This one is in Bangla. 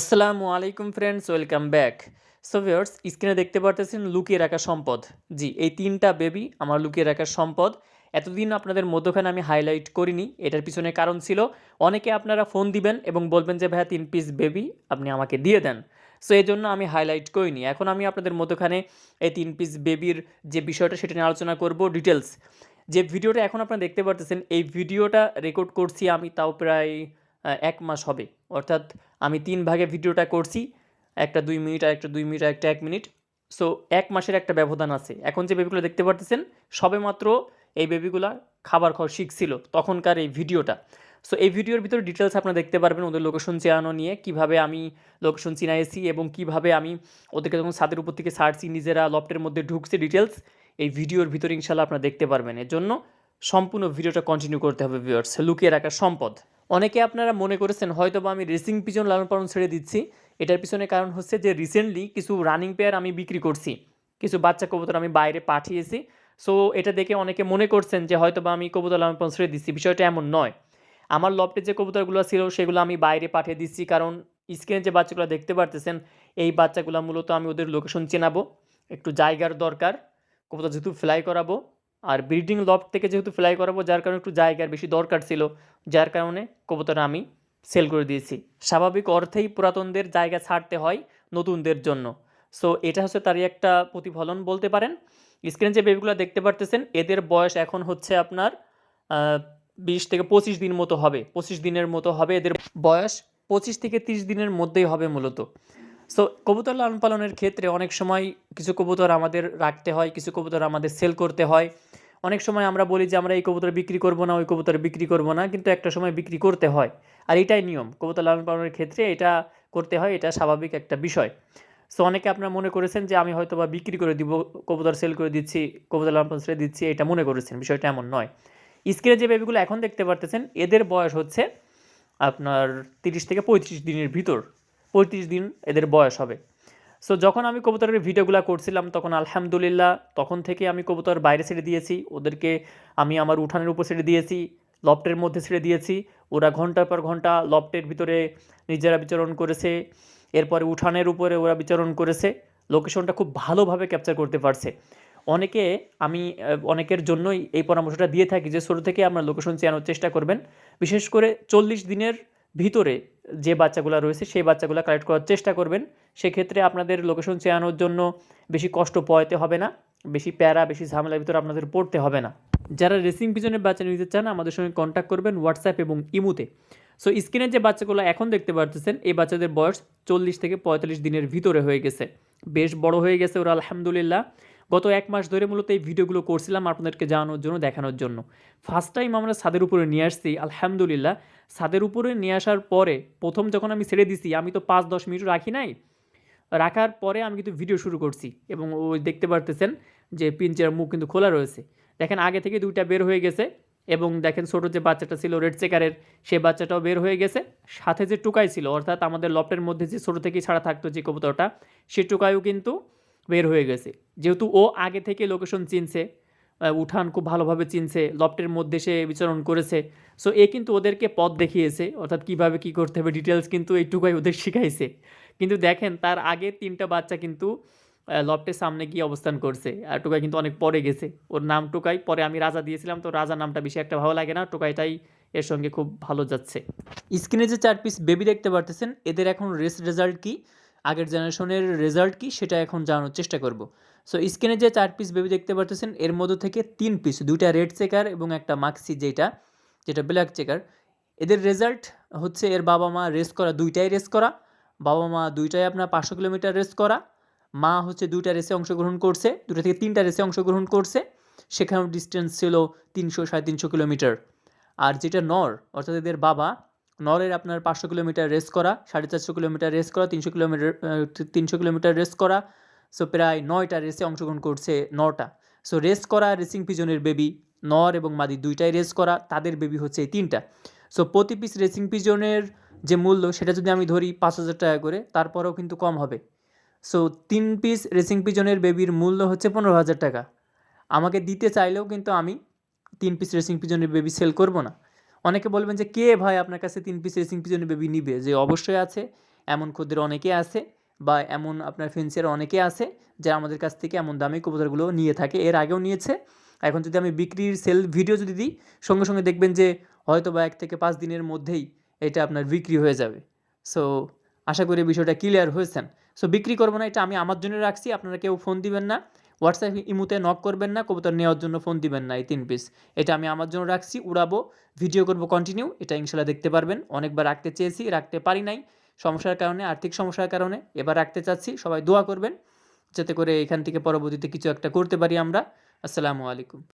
আসসালামু আলাইকুম friends welcome back so viewers স্ক্রিনে দেখতে পারতেছেন লুকিয়ে রাখা সম্পদ। জি, এই তিনটা বেবি আমার লুকিয়ে রাখার সম্পদ। এতদিন আপনাদের মধ্যখানে আমি হাইলাইট করিনি, এটার পিছনে কারণ ছিল অনেকে আপনারা ফোন দিবেন এবং বলবেন যে, ভাইয়া, তিন পিস বেবি আপনি আমাকে দিয়ে দেন। সো এই জন্য আমি হাইলাইট করিনি। এখন আমি আপনাদের মধ্যখানে এই তিন পিস বেবির যে বিষয়টা সেটা নিয়ে আলোচনা করব ডিটেলস যে ভিডিওটা এখন আপনারা দেখতে পারতেছেন, এই ভিডিওটা রেকর্ড করছি আমি তাও প্রায় এক মাস হবে। অর্থাৎ আমি তিন ভাগে ভিডিওটা করছি, একটা দুই মিনিট, আর একটা দুই মিনিট, আর একটা এক মিনিট। সো এক মাসের একটা ব্যবধান আছে। এখন যে বেবিগুলো দেখতে পারতেছেন সবেমাত্র এই বেবিগুলা খাবার খাওয়া শিখছিল তখনকার এই ভিডিওটা। সো এই ভিডিওর ভিতরে ডিটেলস আপনারা দেখতে পারবেন ওদের লোকেশন চেয়ানো নিয়ে, কীভাবে আমি লোকেশন চিনাইছি এবং কীভাবে আমি ওদেরকে যখন ছাদের উপর থেকে ছাড়ছি, নিজেরা লফটের মধ্যে ঢুকছে ডিটেলস এই ভিডিওর ভিতরে ইনশাল্লাহ আপনারা দেখতে পারবেন। এর জন্য সম্পূর্ণ ভিডিওটা কন্টিনিউ করতে হবে ভিউয়ার্স লুকিয়ে রাখার সম্পদ। অনেকে আপনারা মনে করেছেন হয়তো বা আমি রেসিং পিজন লালন পালন ছেড়ে দিচ্ছি। এটার পিছনে কারণ হচ্ছে যে রিসেন্টলি কিছু রানিং পেয়ার আমি বিক্রি করছি। কিছু বাচ্চা কবুতর আমি বাইরে পাঠিয়েছি। সো এটা দেখে অনেকে মনে করছেন যে হয়তো বা আমি কবুতর লালন পালন ছেড়ে দিচ্ছি। বিষয়টা এমন নয়। আমার লফটে যে কবুতরগুলো ছিল, সেগুলো আমি বাইরে পাঠিয়ে দিচ্ছি। কারণ স্ক্রিনে যে বাচ্চাগুলো দেখতে পারতেছেন, এই বাচ্চাগুলো মূলত আমি ওদের লোকেশন চেনাবো। একটু জায়গার দরকার। কবুতর যেহেতু ফ্লাই করাবো। আর ব্রিডিং লফট থেকে যেহেতু ফ্লাই করাবো, যার কারণে একটু জায়গার বেশি দরকার ছিল, যার কারণে কবুতর আমি সেল করে দিয়েছি। স্বাভাবিক অর্থেই পুরাতনদের জায়গা ছাড়তে হয় নতুনদের জন্য। সো এটা হচ্ছে তারই একটা প্রতিফলন বলতে পারেন। স্ক্রিনে যে বেবিগুলো দেখতে পারতেছেন, এদের বয়স এখন হচ্ছে আপনার বিশ থেকে পঁচিশ দিন মতো হবে। পঁচিশ দিনের মতো হবে, এদের বয়স পঁচিশ থেকে তিরিশ দিনের মধ্যেই হবে মূলত। সো কবুতর লালন পালনের ক্ষেত্রে অনেক সময় কিছু কবুতর আমাদের রাখতে হয়, কিছু কবুতর আমাদের সেল করতে হয়। অনেক সময় আমরা বলি যে, আমরা এই কবুতর বিক্রি করব না, ওই কবুতর বিক্রি করব না, কিন্তু একটা সময় বিক্রি করতে হয়। আর এটাই নিয়ম, কবুতর লালন পালনের ক্ষেত্রে এটা করতে হয়, এটা স্বাভাবিক একটা বিষয়। সো অনেকে আপনারা মনে করেছেন যে, আমি হয়তো বা বিক্রি করে দিব, কবুতর সেল করে দিচ্ছি, কবুতর লালন পালন ছেড়ে দিচ্ছি, এটা মনে করেছেন, বিষয়টা এমন নয়। স্ক্রিনে যে বেবিগুলো এখন দেখতে পারতেছেন, এদের বয়স হচ্ছে আপনার তিরিশ থেকে পঁয়ত্রিশ দিনের ভিতর। পঁয়ত্রিশ দিন এদের বয়স হবে। সো যখন আমি কবুতরের ভিডিওগুলো করছিলাম, তখন আলহামদুলিল্লাহ, তখন থেকে আমি কবুতর বাইরে ছেড়ে দিয়েছি, ওদেরকে আমি আমার উঠানের উপর ছেড়ে দিয়েছি, লফটের মধ্যে ছেড়ে দিয়েছি, ওরা ঘণ্টার পর ঘণ্টা লফটের ভিতরে নিজেরা বিচরণ করেছে, এরপরে উঠানের উপরে ওরা বিচরণ করেছে লোকেশনটা খুব ভালোভাবে ক্যাপচার করতে পারছে। অনেকে আমি অনেকের জন্যই এই পরামর্শটা দিয়ে থাকি যে, ছোটো থেকে আপনার লোকেশন চেনানোর চেষ্টা করবেন, বিশেষ করে চল্লিশ দিনের ভিতরে যে বাচ্চাগুলো রয়েছে, সেই বাচ্চাগুলো কালেক্ট করার চেষ্টা করবেন। সেক্ষেত্রে আপনাদের লোকেশন চেনানোর জন্য বেশি কষ্ট পোয়াতে হবে না, বেশি প্যারা, বেশি ঝামেলার ভিতরে আপনাদের পড়তে হবে না। যারা রেসিং পিজনের বাচ্চা নিতে চান, আমাদের সঙ্গে কন্ট্যাক্ট করবেন হোয়াটসঅ্যাপ এবং ইমুতে। সো স্ক্রিনের যে বাচ্চাগুলো এখন দেখতে পারতেছেন, এই বাচ্চাদের বয়স চল্লিশ থেকে পঁয়তাল্লিশ দিনের ভিতরে হয়ে গেছে। বেশ বড় হয়ে গেছে ওরা, আলহামদুলিল্লাহ। গত এক মাস ধরে মূলত এই ভিডিওগুলো করছিলাম আপনাদেরকে জানানোর জন্য, দেখানোর জন্য। ফার্স্ট টাইম আমরা ছাদের উপরে নিয়ে আসছি, আলহামদুলিল্লাহ। ছাদের উপরে নিয়ে আসার পরে, প্রথম যখন আমি ছেড়ে দিছি, আমি তো পাঁচ দশ মিনিট রাখি নাই। রাখার পরে আমি কিন্তু ভিডিও শুরু করছি এবং ওই দেখতে পারতেছেন যে পিঞ্চের মুখ কিন্তু খোলা রয়েছে। দেখেন আগে থেকে দুইটা বের হয়ে গেছে এবং দেখেন ছোটো যে বাচ্চাটা ছিল রেড চেকারের, সে বাচ্চাটাও বের হয়ে গেছে। সাথে যে টুকাই ছিল, অর্থাৎ আমাদের লফটের মধ্যে যে ছোটো থেকেই ছাড়া থাকতো যে কবুতরটা, সে টুকাইও কিন্তু বের হয়ে গেছে। যেহেতু ও আগে থেকে লোকেশন চিনছে উঠান খুব ভালোভাবে চিনছে লফটের মধ্যে সে বিচরণ করেছে। সো এ কিন্তু ওদেরকে পথ দেখিয়েছে, অর্থাৎ কীভাবে কি করতে হবে ডিটেলস কিন্তু এইটুকুই ওদের শিখাইছে। কিন্তু দেখেন, তার আগে তিনটা বাচ্চা কিন্তু লফটের সামনে গিয়ে অবস্থান করছে, আর টোকাই কিন্তু অনেক পরে গেছে। ওর নাম টোকাই, পরে আমি রাজা দিয়েছিলাম, তো রাজা নামটা বেশি একটা ভালো লাগে না, টোকাইটাই এর সঙ্গে খুব ভালো যাচ্ছে। স্ক্রিনে যে চার পিস বেবি দেখতে পারতেছেন, এদের এখন রেস রেজাল্ট কি? আগের জেনারেশনের রেজাল্ট কি সেটা এখন জানানোর চেষ্টা করব। সো স্ক্রিনে যে চার পিস বেবি দেখতে পারতেছেন, এর মধ্য থেকে তিন পিস দুইটা রেড চেকার এবং একটা মাক্সি যেটা যেটা ব্ল্যাক চেকার এদের রেজাল্ট হচ্ছে এর বাবা মা রেস করা, দুইটাই রেস করা। বাবা মা দুইটাই আপনার পাঁচশো কিলোমিটার রেস করা। মা হচ্ছে দুইটা রেসে অংশগ্রহণ করছে দুটো থেকে তিনটা রেসে অংশগ্রহণ করছে। সেখানেও ডিস্টেন্স ছিল তিনশো, সাড়ে তিনশো কিলোমিটার। আর যেটা নর, অর্থাৎ এদের বাবা নরের আপনার পাঁচশো কিলোমিটার রেস করা, সাড়ে চারশো কিলোমিটার রেস করা, তিনশো কিলোমিটার তিনশো কিলোমিটার রেস করা। সো প্রায় নয়টা রেসে অংশগ্রহণ করছে নটা। সো রেস করা রেসিং পিজনের বেবি নর এবং মাদি দুইটাই রেস করা, তাদের বেবি হচ্ছে এই তিনটা। সো প্রতি পিস রেসিং পিজনের যে মূল্য, সেটা যদি আমি ধরি পাঁচ হাজার টাকা করে, তারপরেও কিন্তু কম হবে। সো তিন পিস রেসিং পিজনের বেবির মূল্য হচ্ছে পনেরো হাজার টাকা। আমাকে দিতে চাইলেও কিন্তু আমি তিন পিস রেসিং পিজনের বেবি সেল করব না। অনেকে বলবেন যে, কে ভাই আপনার কাছে তিন পিস রেসিং পিজনের বেবি নিবে? যে অবশ্যই আছে, এমন ক্ষুদ্র অনেকে আছে বা এমন আপনার ফেন্সিয়ার অনেকে আছে যারা আমাদের কাছ থেকে এমন দামি কবুতরগুলো নিয়ে থাকে, এর আগেও নিয়েছে। এখন যদি আমি বিক্রির সেল ভিডিও যদি দিই, সঙ্গে সঙ্গে দেখবেন যে হয়তো বা এক থেকে পাঁচ দিনের মধ্যেই এটা আপনার বিক্রি হয়ে যাবে। সো আশা করি বিষয়টা ক্লিয়ার হয়েছেন। সো বিক্রি করব না, এটা আমি আমার জন্য রাখছি, আপনারা কেউ ফোন দিবেন না। হোয়াটসঅ্যাপ ইমুতে নক করবেন না, কবুতর নেওয়ার জন্য ফোন দিবেন না, এই তিন পিস এটা আমি আমার জন্য রাখছি, উড়াবো ভিডিও করব কন্টিনিউ এটা ইনশাল্লাহ দেখতে পারবেন। অনেকবার রাখতে চেয়েছি, রাখতে পারি নাই। সমস্যার কারণে, আর্থিক সমস্যার কারণে এবার রাখতে চাচ্ছি, সবাই দোয়া করবেন, যাতে করে এখান থেকে পরবর্তীতে কিছু একটা করতে পারি আমরা। আসসালামু আলাইকুম।